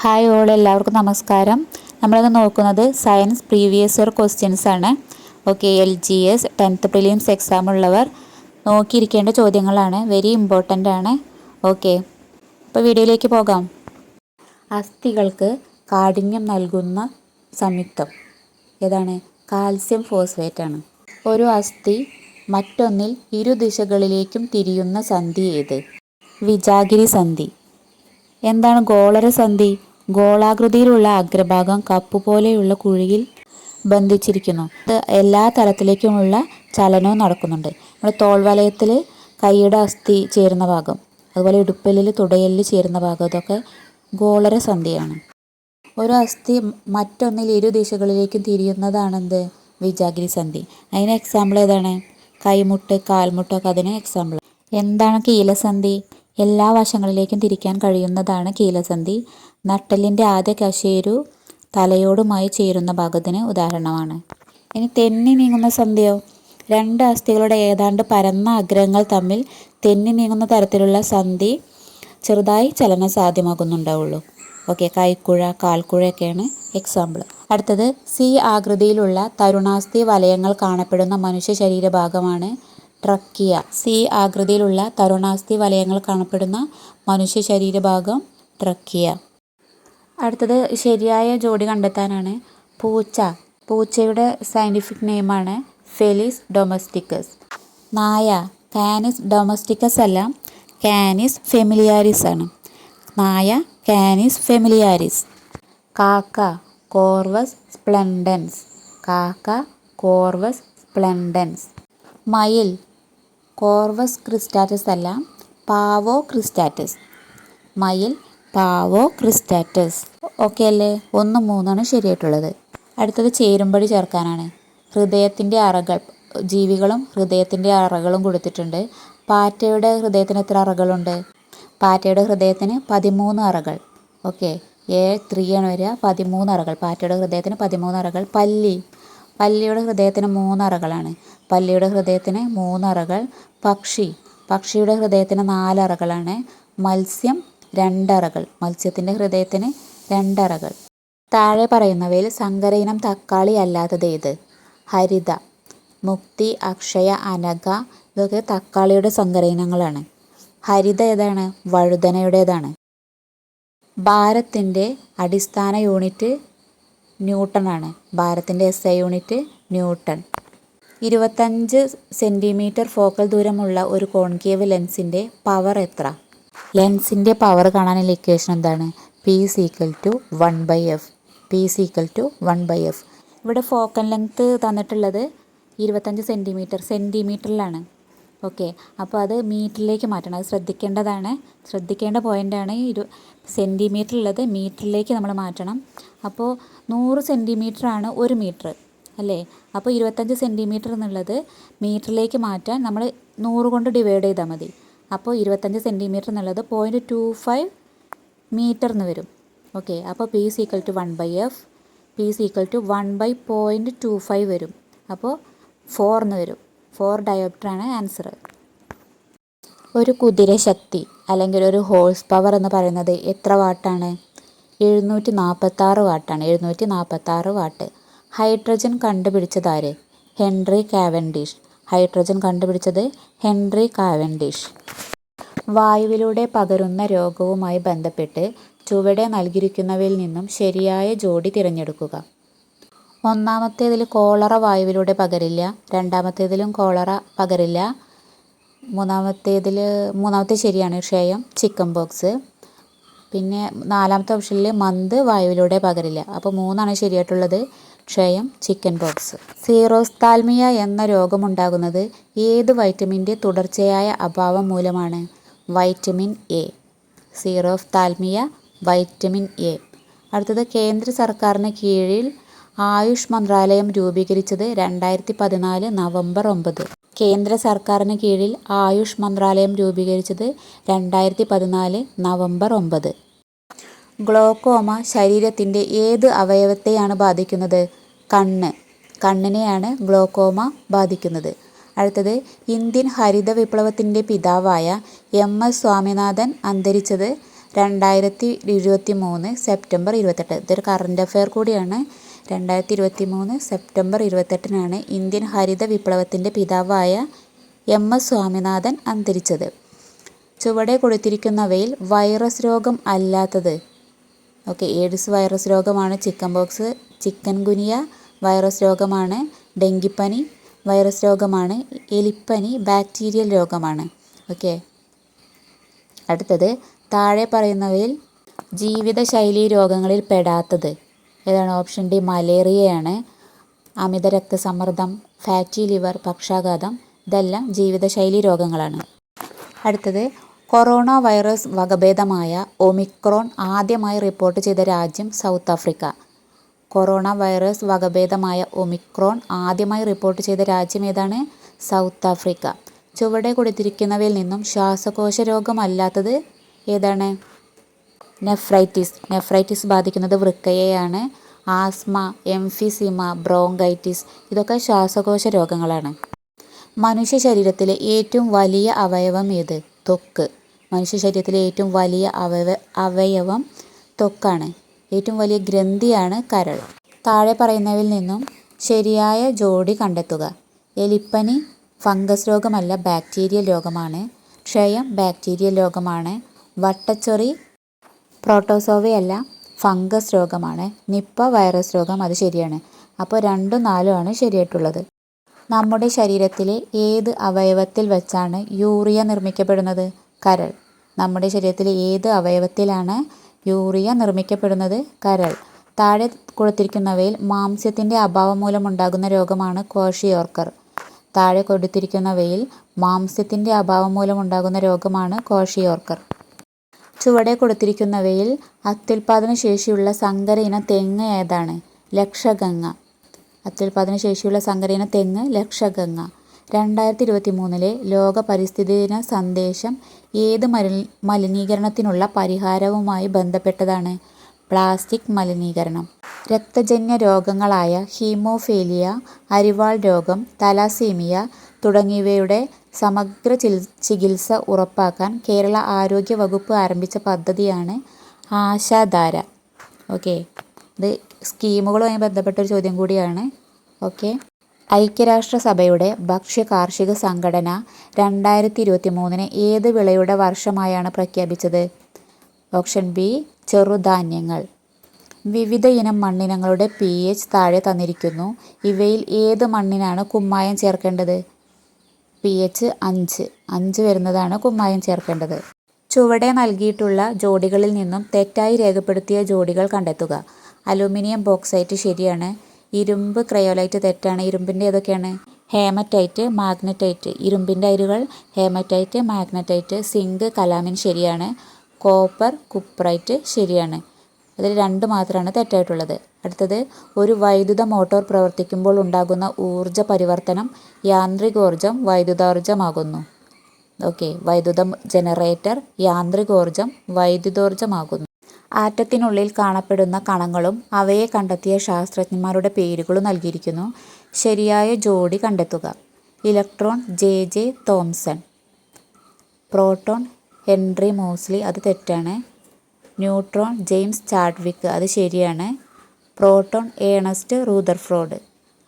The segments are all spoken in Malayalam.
ഹായ് ഓൾ എല്ലാവർക്കും നമസ്കാരം. നമ്മളിന്ന് നോക്കുന്നത് സയൻസ് പ്രീവിയസ് ഇയർ ക്വസ്റ്റ്യൻസ് ആണ്. Okay L G S tenth prelims exam ഉള്ളവർ നോക്കിയിരിക്കേണ്ട ചോദ്യങ്ങളാണ്. വെരി ഇമ്പോർട്ടന്റ് ആണ്. ഓക്കെ അപ്പോൾ വീഡിയോയിലേക്ക് പോകാം. അസ്ഥികൾക്ക് കാഠിന്യം നൽകുന്ന സംയുക്തം. ഏതാണ്? കാൽസ്യം ഫോസ്ഫേറ്റ് ആണ്. ഒരു അസ്ഥി മറ്റൊന്നിൽ ഇരു ദിശകളിലേക്കും തിരിയുന്ന സന്ധി ഏത്? വിജാഗിരി സന്ധി. എന്താണ് ഗോളര സന്ധി? ഗോളാകൃതിയിലുള്ള അഗ്രഭാഗം കപ്പ് പോലെയുള്ള കുഴിയിൽ ബന്ധിച്ചിരിക്കുന്നു. ഇത് എല്ലാ തലത്തിലേക്കുമുള്ള ചലനവും നടക്കുന്നുണ്ട്. നമ്മുടെ തോൾവലയത്തിൽ കൈയുടെ അസ്ഥി ചേരുന്ന ഭാഗം അതുപോലെ ഇടുപ്പലിൽ തുടയലിൽ ചേരുന്ന ഭാഗം ഇതൊക്കെ ഗോളര സന്ധിയാണ്. ഒരു അസ്ഥി മറ്റൊന്നിൽ ഇരു ദിശകളിലേക്കും തിരിയുന്നതാണെന്ത്? വിജാഗിരി സന്ധി. അതിന് എക്സാമ്പിൾ ഏതാണ്? കൈമുട്ട് കാൽമുട്ടൊക്കെ അതിന് എക്സാമ്പിൾ എന്താണ് കീലസന്ധി? എല്ലാ വശങ്ങളിലേക്കും തിരിക്കാൻ കഴിയുന്നതാണ് കീലസന്ധി. നട്ടലിന്റെ ആദ്യ കശേരു തലയോടുമായി ചേരുന്ന ഭാഗത്തിന് ഉദാഹരണമാണ്. ഇനി തെന്നി നീങ്ങുന്ന സന്ധിയോ രണ്ട് അസ്ഥികളുടെ ഏതാണ്ട് പരന്ന അഗ്രങ്ങൾ തമ്മിൽ തെന്നി നീങ്ങുന്ന തരത്തിലുള്ള സന്ധി ചെറുതായി ചലനം സാധ്യമാകുന്നുണ്ടാവുള്ളൂ. ഓക്കെ കൈക്കുഴ കാൽക്കുഴയൊക്കെയാണ് എക്സാമ്പിൾ അടുത്തത് സി ആകൃതിയിലുള്ള തരുണാസ്ഥി വലയങ്ങൾ കാണപ്പെടുന്ന മനുഷ്യ ശരീരഭാഗമാണ് ട്രക്കിയ. സി ആകൃതിയിലുള്ള തരുണാസ്ഥി വലയങ്ങൾ കാണപ്പെടുന്ന മനുഷ്യ ശരീരഭാഗം ട്രക്കിയ. അടുത്തത് ശരിയായ ജോഡി കണ്ടെത്താനാണ് പൂച്ച. പൂച്ചയുടെ സയന്റിഫിക് നെയിമാണ് ഫെലിസ് ഡൊമസ്റ്റിക്കസ് നായ കാനിസ് ഡൊമസ്റ്റിക്കസ് അല്ല കാനിസ് ഫെമിലിയാരിസ് ആണ്. നായ കാനിസ് ഫെമിലിയാരിസ് കാക്ക കോർവസ് സ്പ്ലെൻഡൻസ് കാക്ക കോർവസ് സ്പ്ലെൻഡൻസ് മയിൽ കോർവസ് ക്രിസ്റ്റാറ്റസ് അല്ല പാവോ ക്രിസ്റ്റാറ്റസ് മയിൽ പാവോ ക്രിസ്റ്റാറ്റസ്? ഓക്കെ അല്ലേ? ഒന്ന് മൂന്നാണ് ശരിയായിട്ടുള്ളത്. അടുത്തത് ചേരുംപടി ചേർക്കാനാണ്. ഹൃദയത്തിന്റെ അറകൾ ജീവികളും ഹൃദയത്തിന്റെ അറകളും കൊടുത്തിട്ടുണ്ട്. പാറ്റയുടെ ഹൃദയത്തിന് എത്ര അറകളുണ്ട്? പാറ്റയുടെ ഹൃദയത്തിന് പതിമൂന്ന് അറകൾ. ഓക്കെ. എ ത്രീ ആണ് വരിക. പതിമൂന്ന് അറകൾ. പാറ്റയുടെ ഹൃദയത്തിന് പതിമൂന്ന് അറകൾ. പല്ലി. പല്ലിയുടെ ഹൃദയത്തിന് മൂന്ന് അറകളാണ്. പല്ലിയുടെ ഹൃദയത്തിന് മൂന്ന് അറകൾ. പക്ഷി. പക്ഷിയുടെ ഹൃദയത്തിന് നാല് അറകളാണ്. മത്സ്യം രണ്ടറകൾ. മത്സ്യത്തിന്റെ ഹൃദയത്തിന് രണ്ടറകൾ. താഴെ പറയുന്നവയിൽ സങ്കര ഇനം തക്കാളി അല്ലാത്തത് ഏത്? ഹരിത. മുക്തി അക്ഷയ അനക ഇതൊക്കെ തക്കാളിയുടെ സങ്കര ഇനങ്ങളാണ് ഹരിത ഏതാണ്? വഴുതനയുടേതാണ്. ഭാരത്തിന്റെ അടിസ്ഥാന യൂണിറ്റ് ന്യൂട്ടൺ ആണ് ഭാരത്തിന്റെ എസ് ഐ യൂണിറ്റ് ന്യൂട്ടൺ. ഇരുപത്തഞ്ച് സെന്റിമീറ്റർ ഫോക്കൽ ദൂരമുള്ള ഒരു കോൺകേവ് ലെൻസിന്റെ പവർ എത്ര? ലെൻസിന്റെ പവർ കാണാനുള്ള ഇക്വേഷൻ എന്താണ്? P is equal to one by F P is equal to one by F ഇവിടെ ഫോക്കൽ ലെങ്ത്ത് തന്നിട്ടുള്ളത് ഇരുപത്തഞ്ച് സെന്റിമീറ്റർ സെന്റിമീറ്ററിലാണ് ഓക്കെ അപ്പോൾ അത് മീറ്ററിലേക്ക് മാറ്റണം. അത് ശ്രദ്ധിക്കേണ്ടതാണ്. ശ്രദ്ധിക്കേണ്ട പോയിന്റാണ് ഇരു സെന്റിമീറ്ററുള്ളത് മീറ്ററിലേക്ക് നമ്മൾ മാറ്റണം. അപ്പോൾ നൂറ് സെന്റിമീറ്റർ ആണ് ഒരു മീറ്റർ അല്ലേ? അപ്പോൾ ഇരുപത്തഞ്ച് സെന്റിമീറ്റർ എന്നുള്ളത് മീറ്ററിലേക്ക് മാറ്റാൻ നമ്മൾ നൂറ് കൊണ്ട് ഡിവൈഡ് ചെയ്താൽ മതി. അപ്പോൾ ഇരുപത്തഞ്ച് സെന്റിമീറ്റർ എന്നുള്ളത് പോയിന്റ് ടു ഫൈവ് മീറ്റർ എന്ന് വരും. ഓക്കെ അപ്പോൾ P is equal to one by F P is equal to one by point two five വരും. അപ്പോൾ ഫോർ എന്ന് വരും. ഫോർ ഡയോപ്റ്ററാണ് ആൻസർ ഒരു കുതിര ശക്തി അല്ലെങ്കിൽ ഒരു ഹോഴ്സ് പവർ എന്ന് പറയുന്നത് എത്ര വാട്ടാണ് എഴുന്നൂറ്റി നാൽപ്പത്താറ് വാട്ടാണ് എഴുന്നൂറ്റി നാൽപ്പത്താറ് വാട്ട് ഹൈഡ്രജൻ കണ്ടുപിടിച്ചതാര് ഹെൻറി കാവൻഡിഷ് ഹൈഡ്രജൻ കണ്ടുപിടിച്ചത് ഹെൻറി കാവൻഡിഷ്. വായുവിലൂടെ പകരുന്ന രോഗവുമായി ബന്ധപ്പെട്ട് ചുവടെ നൽകിയിരിക്കുന്നവയിൽ നിന്നും ശരിയായ ജോഡി തിരഞ്ഞെടുക്കുക. ഒന്നാമത്തേതിൽ കോളറ വായുവിലൂടെ പകരില്ല രണ്ടാമത്തേതിലും കോളറ പകരില്ല മൂന്നാമത്തേതിൽ മൂന്നാമത്തെ ശരിയാണ് ക്ഷയം ചിക്കൻ ബോക്സ് പിന്നെ നാലാമത്തെ ഓപ്ഷനിൽ മന്ത് വായുവിലൂടെ പകരില്ല. അപ്പോൾ മൂന്നാണ് ശരിയായിട്ടുള്ളത്. ക്ഷയം ചിക്കൻ പോക്സ്. സീറോസ്താൽമിയ എന്ന രോഗമുണ്ടാകുന്നത് ഏത് വൈറ്റമിന്റെ തുടർച്ചയായ അഭാവം മൂലമാണ്? Vitamin A. Xerophthalmia vitamin A. അടുത്തത് കേന്ദ്ര സർക്കാരിന് കീഴിൽ ആയുഷ് മന്ത്രാലയം രൂപീകരിച്ചത് രണ്ടായിരത്തി പതിനാല് നവംബർ ഒമ്പത്. കേന്ദ്ര സർക്കാരിന് കീഴിൽ ആയുഷ് മന്ത്രാലയം രൂപീകരിച്ചത് രണ്ടായിരത്തി പതിനാല് നവംബർ ഒമ്പത്. ഗ്ലോക്കോമ ശരീരത്തിന്റെ ഏത് അവയവത്തെയാണ് ബാധിക്കുന്നത്? കണ്ണ്. കണ്ണിനെയാണ് ഗ്ലോക്കോമ ബാധിക്കുന്നത്. അടുത്തത് ഇന്ത്യൻ ഹരിത വിപ്ലവത്തിന്റെ പിതാവായ എം എസ് സ്വാമിനാഥൻ അന്തരിച്ചത് രണ്ടായിരത്തി ഇരുപത്തി മൂന്ന് സെപ്റ്റംബർ ഇരുപത്തെട്ട്. ഇതൊരു കറണ്ട് അഫെയർ കൂടിയാണ്. രണ്ടായിരത്തി ഇരുപത്തി മൂന്ന് സെപ്റ്റംബർ ഇരുപത്തെട്ടിനാണ് ഇന്ത്യൻ ഹരിത വിപ്ലവത്തിന്റെ പിതാവായ എം എസ് സ്വാമിനാഥൻ അന്തരിച്ചത്. ചുവടെ കൊടുത്തിരിക്കുന്നവയിൽ വൈറസ് രോഗം അല്ലാത്തത് ഓക്കെ എയ്ഡ്സ് വൈറസ് രോഗമാണ് chicken pox chikungunya virus രോഗമാണ് ഡെങ്കിപ്പനി വൈറസ് രോഗമാണ് എലിപ്പനി ബാക്ടീരിയൽ രോഗമാണ്. ഓക്കെ. അടുത്തത് താഴെ പറയുന്നവയിൽ ജീവിതശൈലി രോഗങ്ങളിൽ പെടാത്തത്. ഏതാണ്? Option D മലേറിയയാണ്. അമിത രക്തസമ്മർദ്ദം ഫാറ്റി ലിവർ പക്ഷാഘാതം ഇതെല്ലാം ജീവിതശൈലി രോഗങ്ങളാണ്. അടുത്തത് കൊറോണ വൈറസ് വകഭേദമായ ഒമിക്രോൺ ആദ്യമായി റിപ്പോർട്ട് ചെയ്ത രാജ്യം സൗത്ത് ആഫ്രിക്ക. കൊറോണ വൈറസ് വകഭേദമായ ഒമിക്രോൺ ആദ്യമായി റിപ്പോർട്ട് ചെയ്ത രാജ്യം ഏതാണ്? South Africa. ചുവടെ കൊടുത്തിരിക്കുന്നവയിൽ നിന്നും ശ്വാസകോശ രോഗമല്ലാത്തത് ഏതാണ്? നെഫ്രൈറ്റിസ്. നെഫ്രൈറ്റിസ് ബാധിക്കുന്നത് വൃക്കയെയാണ്. ആസ്മ എംഫിസിമ ബ്രോങ്കൈറ്റിസ് ഇതൊക്കെ ശ്വാസകോശ രോഗങ്ങളാണ്. മനുഷ്യ ശരീരത്തിലെ ഏറ്റവും വലിയ അവയവം ഏത്? ത്വക്ക് മനുഷ്യ ശരീരത്തിലെ ഏറ്റവും വലിയ അവയവ അവയവം തൊക്കാണ്. ഏറ്റവും വലിയ ഗ്രന്ഥിയാണ് കരൾ. താഴെ പറയുന്നവയിൽ നിന്നും ശരിയായ ജോഡി കണ്ടെത്തുക. എലിപ്പനി ഫംഗസ് രോഗമല്ല ബാക്ടീരിയൽ രോഗമാണ്. ക്ഷയം ബാക്ടീരിയൽ രോഗമാണ്. വട്ടച്ചൊറി പ്രോട്ടോസോവയല്ല ഫംഗസ് രോഗമാണ്. നിപ്പ വൈറസ് രോഗം അത് ശരിയാണ്. അപ്പോൾ രണ്ടും നാലും ആണ് ശരിയായിട്ടുള്ളത്. നമ്മുടെ ശരീരത്തിലെ ഏത് അവയവത്തിൽ വെച്ചാണ് യൂറിയ നിർമ്മിക്കപ്പെടുന്നത്? കരൾ. നമ്മുടെ ശരീരത്തിലെ ഏത് അവയവത്തിലാണ് യൂറിയ നിർമ്മിക്കപ്പെടുന്നത്? കരൾ. താഴെ കൊടുത്തിരിക്കുന്നവയിൽ മാംസ്യത്തിന്റെ അഭാവം മൂലമുണ്ടാകുന്ന രോഗമാണ് കോഷിയോർക്കർ താഴെ കൊടുത്തിരിക്കുന്നവയിൽ മാംസ്യത്തിന്റെ അഭാവം മൂലമുണ്ടാകുന്ന രോഗമാണ് കോഷിയോർക്കർ ചുവടെ കൊടുത്തിരിക്കുന്നവയിൽ അത്യുൽപാദന ശേഷിയുള്ള സങ്കര ഇനം തെങ്ങ് ഏതാണ്? ലക്ഷഗംഗ. അത്യുൽപാദന ശേഷിയുള്ള സങ്കര ഇനം തെങ്ങ് ലക്ഷഗംഗ. രണ്ടായിരത്തി ഇരുപത്തി മൂന്നിലെ ലോക പരിസ്ഥിതി ദിന സന്ദേശം ഏത് മലി മലിനീകരണത്തിനുള്ള പരിഹാരവുമായി ബന്ധപ്പെട്ടതാണ് പ്ലാസ്റ്റിക് മലിനീകരണം. രക്തജന്യ രോഗങ്ങളായ ഹീമോഫീലിയ അരിവാൾ രോഗം തലാസീമിയ തുടങ്ങിയവയുടെ സമഗ്ര ചികിത്സ ഉറപ്പാക്കാൻ കേരള ആരോഗ്യ വകുപ്പ് ആരംഭിച്ച പദ്ധതിയാണ് ആശാധാര. ഓക്കെ. ഇത് സ്കീമുകളുമായി ബന്ധപ്പെട്ട ഒരു ചോദ്യം കൂടിയാണ്. ഓക്കെ. ഐക്യരാഷ്ട്രസഭയുടെ ഭക്ഷ്യ കാർഷിക സംഘടന രണ്ടായിരത്തി ഇരുപത്തി മൂന്നിന് ഏത് വിളയുടെ വർഷമായാണ് പ്രഖ്യാപിച്ചത്? ഓപ്ഷൻ ബി ചെറുധാന്യങ്ങൾ. വിവിധ ഇനം മണ്ണിനങ്ങളുടെ പി എച്ച് താഴെ തന്നിരിക്കുന്നു. ഇവയിൽ ഏത് മണ്ണിനാണ് കുമ്മായം ചേർക്കേണ്ടത്? പി എച്ച് അഞ്ച്. അഞ്ച് വരുന്നതാണ് കുമ്മായം ചേർക്കേണ്ടത്. ചുവടെ നൽകിയിട്ടുള്ള ജോഡികളിൽ നിന്നും തെറ്റായി രേഖപ്പെടുത്തിയ ജോഡികൾ കണ്ടെത്തുക. അലുമിനിയം ബോക്സൈറ്റ് ശരിയാണ്. ഇരുമ്പ് ക്രയോലൈറ്റ് തെറ്റാണ്. ഇരുമ്പിന്റെ ഏതൊക്കെയാണ്? Haematite magnetite. ഇരുമ്പിന്റെ അയിരുകൾ ഹേമറ്റൈറ്റ് മാഗ്നറ്റൈറ്റ്. സിങ്ക് കലാമിൻ ശരിയാണ്. കോപ്പർ കുപ്രൈറ്റ് ശരിയാണ്. അതിൽ രണ്ട് മാത്രമാണ് തെറ്റായിട്ടുള്ളത്. അടുത്തത് ഒരു വൈദ്യുത മോട്ടോർ പ്രവർത്തിക്കുമ്പോൾ ഉണ്ടാകുന്ന ഊർജ പരിവർത്തനം യാന്ത്രികോർജം വൈദ്യുതോർജമാകുന്നു. ഓക്കെ വൈദ്യുത ജനറേറ്റർ യാന്ത്രികോർജം വൈദ്യുതോർജമാകുന്നു. ആറ്റത്തിനുള്ളിൽ കാണപ്പെടുന്ന കണങ്ങളും അവയെ കണ്ടെത്തിയ ശാസ്ത്രജ്ഞന്മാരുടെ പേരുകളും നൽകിയിരിക്കുന്നു. ശരിയായ ജോഡി കണ്ടെത്തുക. Electron J J Thomson. Proton Henry Moseley അത് തെറ്റാണ്. ന്യൂട്രോൺ ജെയിംസ് ചാഡ്വിക്ക് അത് ശരിയാണ്. പ്രോട്ടോൺ ഏണസ്റ്റ് റൂദർഫ്രോഡ്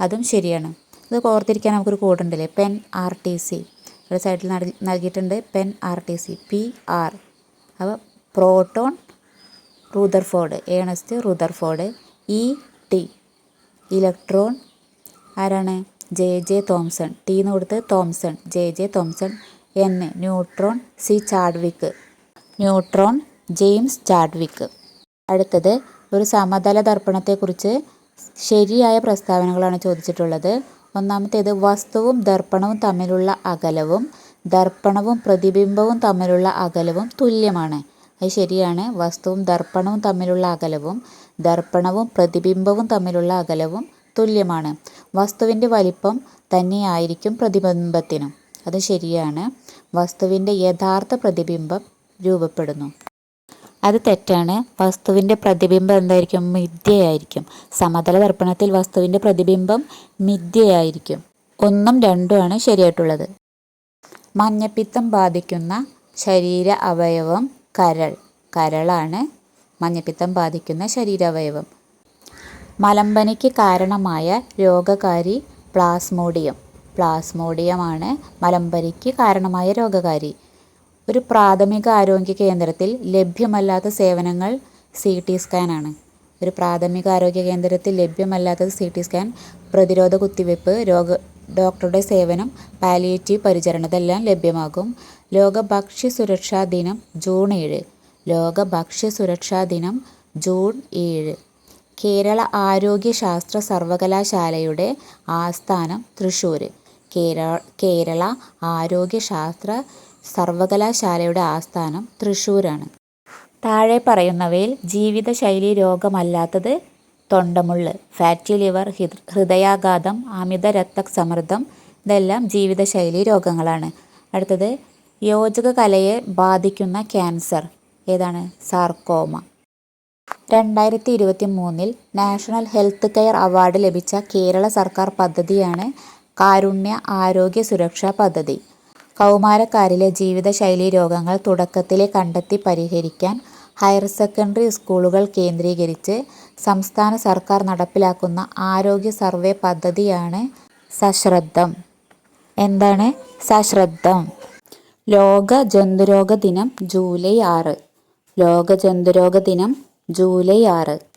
അതും ശരിയാണ്. ഇത് ഓർത്തിരിക്കാൻ നമുക്കൊരു code pen R T C. ഒരു സൈഡിൽ നൽകിയിട്ടുണ്ട് pen R T C P R. അപ്പോൾ proton Rutherford Ernest Rutherford E T electron ആരാണ്? ജെ ജെ തോംസൺ ടി എന്ന് കൊടുത്ത് Thomson J J Thomson N neutron. C Chadwick neutron James Chadwick അടുത്തത് ഒരു സമതല ദർപ്പണത്തെക്കുറിച്ച് ശരിയായ പ്രസ്താവനകളാണ് ചോദിച്ചിട്ടുള്ളത്. ഒന്നാമത്തേത് വസ്തുവും ദർപ്പണവും തമ്മിലുള്ള അകലവും ദർപ്പണവും പ്രതിബിംബവും തമ്മിലുള്ള അകലവും തുല്യമാണ്. അത് ശരിയാണ്. വസ്തുവും ദർപ്പണവും തമ്മിലുള്ള അകലവും ദർപ്പണവും പ്രതിബിംബവും തമ്മിലുള്ള അകലവും തുല്യമാണ്. വസ്തുവിന്റെ വലിപ്പം തന്നെയായിരിക്കും പ്രതിബിംബത്തിനും. അത് ശരിയാണ്. വസ്തുവിന്റെ യഥാർത്ഥ പ്രതിബിംബം രൂപപ്പെടുന്നു. അത് തെറ്റാണ്. വസ്തുവിന്റെ പ്രതിബിംബം എന്തായിരിക്കും? മിഥ്യയായിരിക്കും. സമതല ദർപ്പണത്തിൽ വസ്തുവിന്റെ പ്രതിബിംബം മിഥ്യയായിരിക്കും. ഒന്നും രണ്ടും ആണ് ശരിയായിട്ടുള്ളത്. മഞ്ഞപ്പിത്തം ബാധിക്കുന്ന ശരീര അവയവം കരൾ. കരളാണ് മഞ്ഞപ്പിത്തം ബാധിക്കുന്ന ശരീരാവയവം. മലമ്പനിക്ക് കാരണമായ രോഗകാരി പ്ലാസ്മോഡിയം. പ്ലാസ്മോഡിയമാണ് മലമ്പനിക്ക് കാരണമായ രോഗകാരി. ഒരു പ്രാഥമിക ആരോഗ്യ കേന്ദ്രത്തിൽ ലഭ്യമല്ലാത്ത സേവനങ്ങൾ സി ടി സ്കാനാണ് ഒരു പ്രാഥമിക ആരോഗ്യ കേന്ദ്രത്തിൽ ലഭ്യമല്ലാത്തത് സി ടി സ്കാൻ പ്രതിരോധ കുത്തിവയ്പ്പ് രോഗ ഡോക്ടറുടെ സേവനം പാലിയേറ്റീവ് പരിചരണതെല്ലാം ലഭ്യമാകും. ലോക ഭക്ഷ്യ സുരക്ഷാ ദിനം ജൂൺ ഏഴ്. ലോക ഭക്ഷ്യ സുരക്ഷാ ദിനം ജൂൺ ഏഴ്. കേരള ആരോഗ്യശാസ്ത്ര സർവകലാശാലയുടെ ആസ്ഥാനം തൃശ്ശൂർ കേരള കേരള ആരോഗ്യശാസ്ത്ര സർവകലാശാലയുടെ ആസ്ഥാനം തൃശ്ശൂരാണ് താഴെ പറയുന്നവയിൽ ജീവിതശൈലി രോഗമല്ലാത്തത് തൊണ്ടമുള്ള് ഫാറ്റി ലിവർ ഹൃദ- ഹൃദയാഘാതം അമിത രക്തസമ്മർദ്ദം ഇതെല്ലാം ജീവിതശൈലി രോഗങ്ങളാണ്. അടുത്തത് യോജക കലയെ ബാധിക്കുന്ന ക്യാൻസർ. ഏതാണ്? സാർക്കോമ. രണ്ടായിരത്തി ഇരുപത്തി മൂന്നിൽ നാഷണൽ ഹെൽത്ത് കെയർ അവാർഡ് ലഭിച്ച കേരള സർക്കാർ പദ്ധതിയാണ് കാരുണ്യ ആരോഗ്യ സുരക്ഷാ പദ്ധതി. കൗമാരക്കാരിലെ ജീവിതശൈലി രോഗങ്ങൾ തുടക്കത്തിലെ കണ്ടെത്തി പരിഹരിക്കാൻ ഹയർ സെക്കൻഡറി സ്കൂളുകൾ കേന്ദ്രീകരിച്ച് സംസ്ഥാന സർക്കാർ നടപ്പിലാക്കുന്ന ആരോഗ്യ സർവേ പദ്ധതിയാണ് സശ്രദ്ധം. എന്താണ് സശ്രദ്ധം? ലോക ജന്തുരോഗ ദിനം ജൂലൈ ആറ്. ലോക ജന്തുരോഗ ദിനം ജൂലൈ ആറ്.